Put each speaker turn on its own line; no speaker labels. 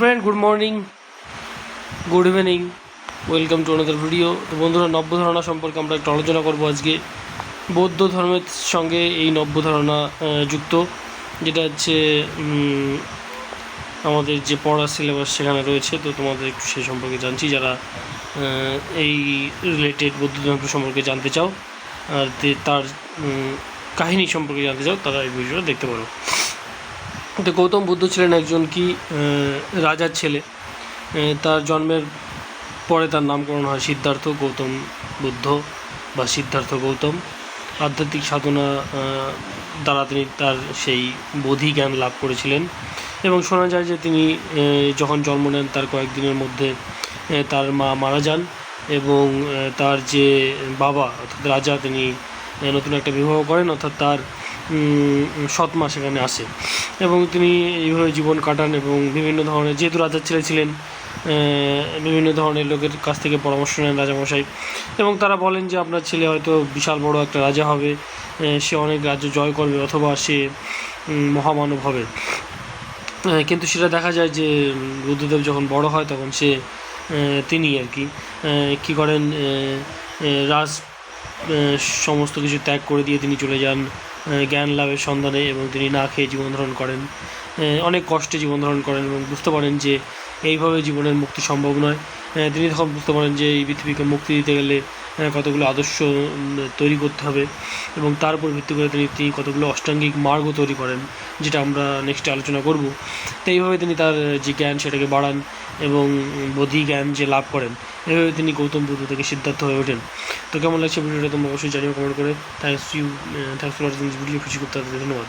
Friend good morning good evening welcome to another video তো বন্ধুরা, নব্য ধারণা সম্পর্কে আমরা একটু আলোচনা করব আজকে। বৌদ্ধ ধর্মের সঙ্গে এই নব্য ধারণা যুক্ত, যেটা হচ্ছে আমাদের যে পড়ার সিলেবাস সেখানে রয়েছে। তো তোমাদের একটু সেই সম্পর্কে জানছি, যারা এই রিলেটেড বৌদ্ধ ধর্ম সম্পর্কে জানতে চাও, আর তার কাহিনী সম্পর্কে জানতে চাও, তারা এই ভিডিওটা দেখতে পারো। তো গৌতম বুদ্ধ ছিলেন একজন কি রাজার ছেলে। তার জন্মের পরে তার নামকরণ হয় সিদ্ধার্থ গৌতম বুদ্ধ বা সিদ্ধার্থ গৌতম। আধ্যাত্মিক সাধনা দ্বারা তিনি তার সেই বোধি জ্ঞান লাভ করেছিলেন। এবং শোনা যায় যে তিনি যখন জন্ম নেন তার কয়েকদিনের মধ্যে তার মা মারা যান এবং তার যে বাবা অর্থাৎ রাজা, তিনি নতুন একটা বিবাহ করেন। অর্থাৎ তার সৎমা সেখানে আসে। এবং তিনি এইভাবে জীবন কাটান এবং বিভিন্ন ধরনের যেহেতু রাজার ছেলে ছিলেন বিভিন্ন ধরনের লোকের কাছ থেকে পরামর্শ নেন রাজামশাই। এবং তারা বলেন যে, আপনার ছেলে হয়তো বিশাল বড় একটা রাজা হবে সে অনেক রাজ্য জয় করবে অথবা সে মহামানব হবে। কিন্তু সেটা দেখা যায় যে বুদ্ধদেব যখন বড় হয় তখন সে তিনি আর কি কী করেন রাজ সমস্ত কিছু ত্যাগ করে দিয়ে তিনি চলে যান। জ্ঞান লাভের সন্ধানে এবং তিনি না খেয়ে জীবন ধারণ করেন। অনেক কষ্টে জীবন ধারণ করেন এবং বুঝতে পারেন যে এইভাবে জীবনের মুক্তি সম্ভব নয়। তিনি তখন বুঝতে পারেন যে এই পৃথিবীকে মুক্তি দিতে গেলে কতগুলো আদর্শ তৈরি করতে হবে এবং তার উপর ভিত্তি করে তিনি তিনি কতগুলো অষ্টাঙ্গিক মার্গও তৈরি করেন, যেটা আমরা নেক্সটে আলোচনা করব। তো এইভাবে তিনি তার যে জ্ঞান সেটাকে বাড়ান। এবং বোধি জ্ঞান যে লাভ করেন, এভাবে তিনি গৌতম বুদ্ধ থেকে সিদ্ধার্থ হয়ে ওঠেন। তো কেমন লাগছে ভিডিওটা তোমরা অবশ্যই জানিও কমেন্ট করে। Thanks you thanks for watching this video খুশি করতে ধন্যবাদ।